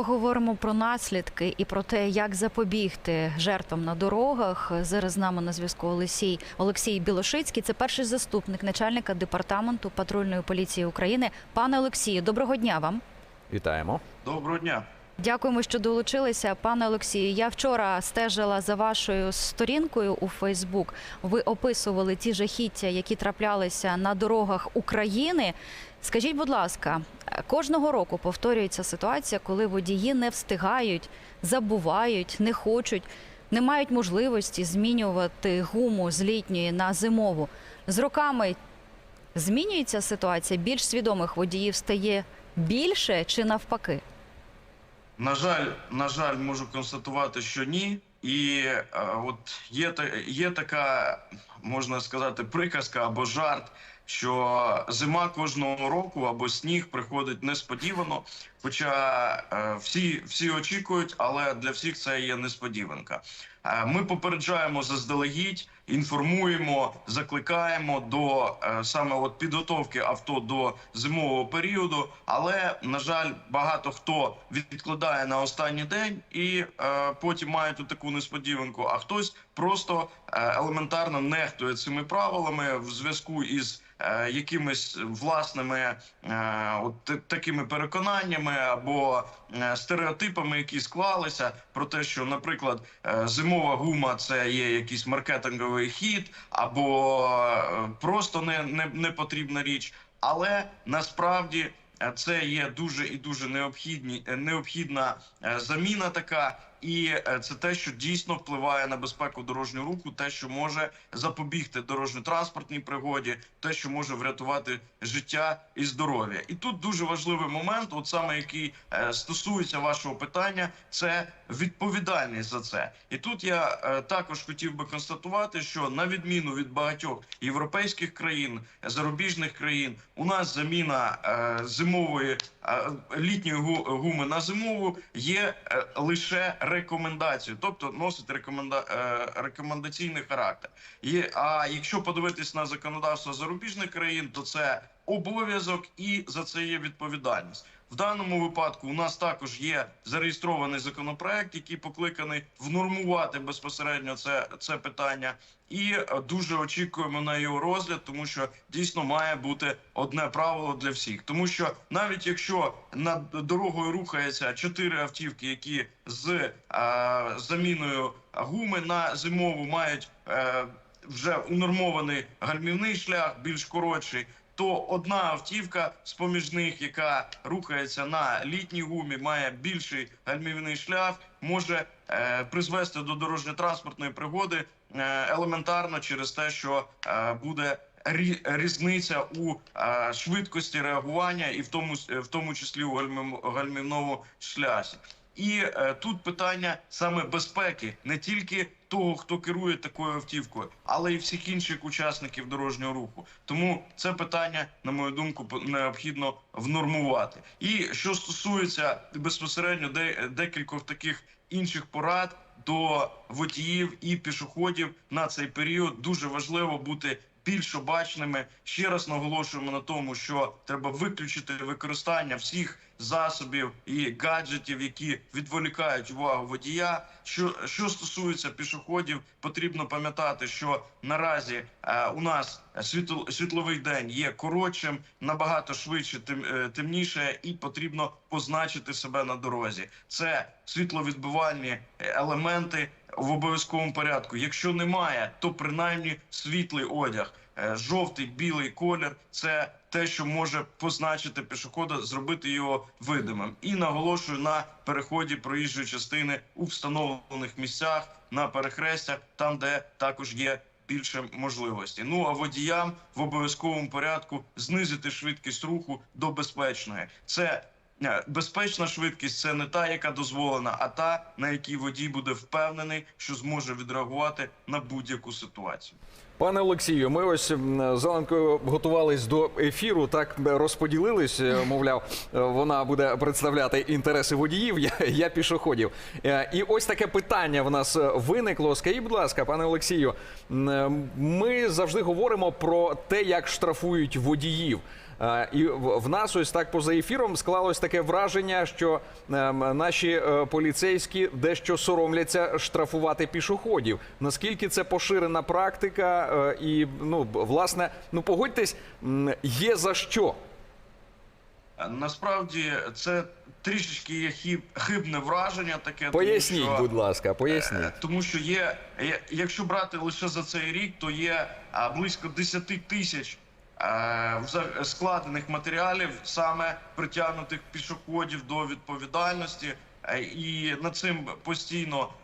Поговоримо про наслідки і про те, як запобігти жертвам на дорогах. Зараз з нами на зв'язку Олексій Олексій Білошицький. Це перший заступник начальника департаменту патрульної поліції України. Пане Олексію, доброго дня вам. Вітаємо. Доброго дня. Дякуємо, що долучилися. Пане Олексію, я вчора стежила за вашою сторінкою у Фейсбук. Ви описували ті жахіття, які траплялися на дорогах України. Скажіть, будь ласка, кожного року повторюється ситуація, коли водії не встигають, забувають, не хочуть, не мають можливості змінювати гуму з літньої на зимову. З роками змінюється ситуація. Більш свідомих водіїв стає більше чи навпаки? На жаль, на жаль, можу констатувати, що ні. І е, от є, є така, можна сказати, приказка або жарт, що зима кожного року або сніг приходить несподівано. Хоча е, всі, всі очікують, але для всіх це є несподіванка. Е, Ми попереджаємо заздалегідь, інформуємо, закликаємо до е, саме от підготовки авто до зимового періоду. Але на жаль, багато хто відкладає на останній день і е, потім має тут таку несподіванку. А хтось просто елементарно нехтує цими правилами в зв'язку із якимись власними е, от такими переконаннями або е, стереотипами, які склалися про те, що, наприклад, е, зимова гума це є якийсь маркетинговий хід, або е, просто не, не, не потрібна річ. Але насправді е, це є дуже і дуже необхідні е, необхідна е, заміна така. І е, це те, що дійсно впливає на безпеку дорожнього руху, те, що може запобігти дорожньо-транспортній пригоді, те, що може врятувати життя і здоров'я. І тут дуже важливий момент, от саме який е, стосується вашого питання, це відповідальність за це. І тут я е, також хотів би констатувати, що на відміну від багатьох європейських країн, зарубіжних країн, у нас заміна зимової літньої гу- гуми на зимову є лише рекомендацією, тобто носить рекоменда... е, рекомендаційний характер. І, а якщо подивитись на законодавство зарубіжних країн, то це обов'язок і за це є відповідальність. В даному випадку у нас також є зареєстрований законопроект, який покликаний внормувати безпосередньо це, це питання, і е, дуже очікуємо на його розгляд, тому що дійсно має бути одне правило для всіх. Тому що навіть якщо над дорогою рухається чотири автівки, які з е, заміною гуми на зимову мають е, вже унормований гальмівний шлях, більш коротший. То одна автівка з поміж них, яка рухається на літній гумі, має більший гальмівний шлях, може е, призвести до дорожньо-транспортної пригоди е, елементарно через те, що е, буде різниця у е, швидкості реагування, і в тому в тому числі у гальмів- гальмівному шлясі. І е, тут питання саме безпеки не тільки того, хто керує такою автівкою, але й всіх інших учасників дорожнього руху. Тому це питання, на мою думку, необхідно внормувати. І що стосується безпосередньо де, декількох таких інших порад до водіїв і пішоходів на цей період, дуже важливо бути більш обачними. Ще раз наголошуємо на тому, що треба виключити використання всіх засобів і гаджетів, які відволікають увагу водія. Що, що стосується пішоходів, потрібно пам'ятати, що наразі е, у нас світло, світловий день є коротшим, набагато швидше, тем, е, темніше, і потрібно позначити себе на дорозі. Це світловідбивальні елементи в обов'язковому порядку. Якщо немає, то принаймні світлий одяг. Е, Жовтий, білий колір це те, що може позначити пішохода, зробити його видимим. І наголошую на переході проїжджої частини у встановлених місцях на перехрестях, там де також є більше можливості. Ну а водіям в обов'язковому порядку знизити швидкість руху до безпечної. Це е, безпечна швидкість це не та, яка дозволена, а та, на якій водій буде впевнений, що зможе відреагувати на будь-яку ситуацію. Пане Олексію, ми ось з Оленкою готувались до ефіру. Так розподілились. е, Мовляв, е, вона буде представляти інтереси водіїв. Я, я пішоходів. Е, І ось таке питання в нас виникло. Скажіть, будь ласка, пане Олексію, ми завжди говоримо про те, як штрафують водіїв. І в нас ось так поза ефіром склалось таке враження, що ем, наші поліцейські дещо соромляться штрафувати пішоходів. Наскільки це поширена практика, і ну власне, ну погодьтесь, є за що. Е, Насправді це трішечки є хиб, хибне враження таке. Поясніть, тому що, будь ласка, поясніть. е, Тому що є, якщо брати лише за цей рік, то є близько 10 тисяч е, складених матеріалів, саме притягнутих пішоходів до відповідальності. Е, І над цим постійно е,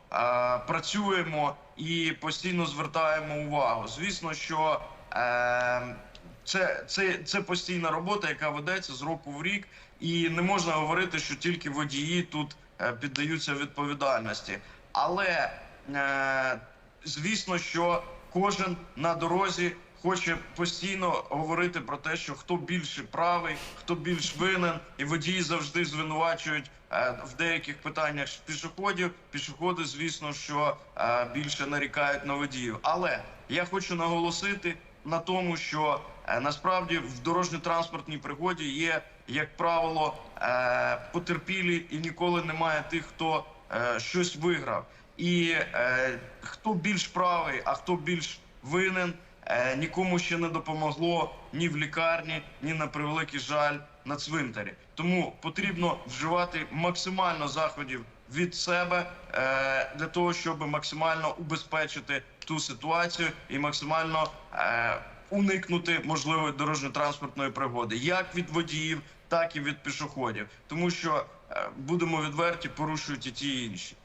працюємо і постійно звертаємо увагу. Звісно, що е, це, це, це постійна робота, яка ведеться з року в рік, і не можна говорити, що тільки водії тут е, піддаються відповідальності. Але е, звісно, що кожен на дорозі хоче постійно говорити про те, що хто більше правий, хто більш винен, і водії завжди звинувачують е, в деяких питаннях пішоходів. Пішоходи, звісно, що е, більше нарікають на водіїв. Але я хочу наголосити на тому, що е, насправді в дорожньо-транспортній пригоді є, як правило, потерпілі, і ніколи немає тих, хто щось виграв. І е, хто більш правий, а хто більш винен, нікому ще не допомогло ні в лікарні, ні на превеликий жаль на цвинтарі. Тому потрібно вживати максимально заходів від себе е, для того, щоб максимально убезпечити ту ситуацію і максимально е, уникнути можливої дорожньо-транспортної пригоди, як від водіїв, так і від пішоходів, тому що е, будемо відверті, порушують і ті інші.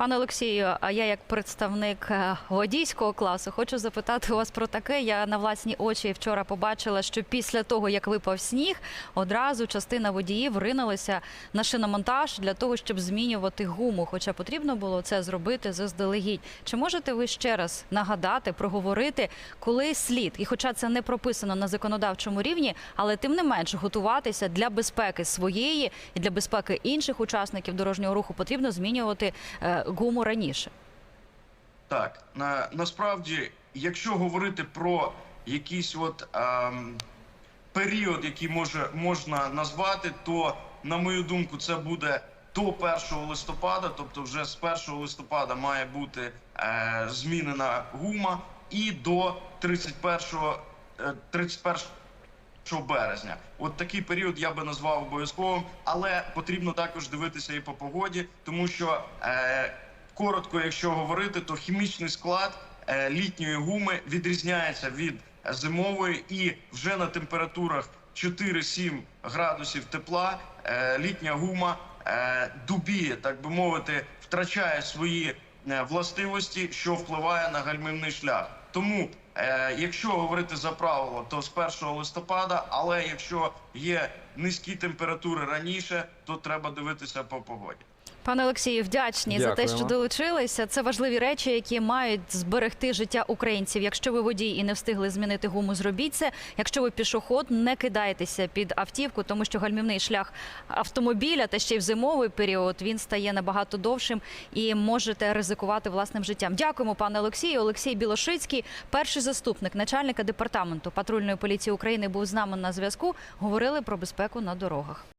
Пане Олексію, а я як представник е, водійського класу хочу запитати вас про таке. Я на власні очі вчора побачила, що після того, як випав сніг, одразу частина водіїв ринулася на шиномонтаж для того, щоб змінювати гуму. Хоча потрібно було це зробити заздалегідь. Чи можете ви ще раз нагадати, проговорити, коли слід, і хоча це не прописано на законодавчому рівні, але тим не менш готуватися для безпеки своєї і для безпеки інших учасників дорожнього руху потрібно змінювати е, гуму раніше. Так, на, насправді, якщо говорити про якийсь от ем, період, який може можна назвати, то на мою думку, це буде до 1 листопада, тобто вже з 1 листопада має бути е, змінена гума, і до 31, е, 31 березня. От такий період я би назвав обов'язковим, але потрібно також дивитися і по погоді, тому що е, коротко, якщо говорити, то хімічний склад е, літньої гуми відрізняється від зимової, і вже на температурах 4-7 градусів тепла е, літня гума е, дубіє, так би мовити, втрачає свої е, властивості, що впливає на гальмівний шлях. Тому, е, якщо говорити за правило, то з 1 листопада, але якщо є низькі температури раніше, то треба дивитися по погоді. Пане Олексію, вдячні за те, що долучилися. Це важливі речі, які мають зберегти життя українців. Якщо ви водій і не встигли змінити гуму, зробіть це. Якщо ви пішоход, не кидайтеся під автівку, тому що гальмівний шлях автомобіля та ще й в зимовий період він стає набагато довшим і можете ризикувати власним життям. Дякуємо, пане Олексію. Олексій Білошицький, перший заступник начальника департаменту патрульної поліції України, був з нами на зв'язку. Говорили про безпеку на дорогах.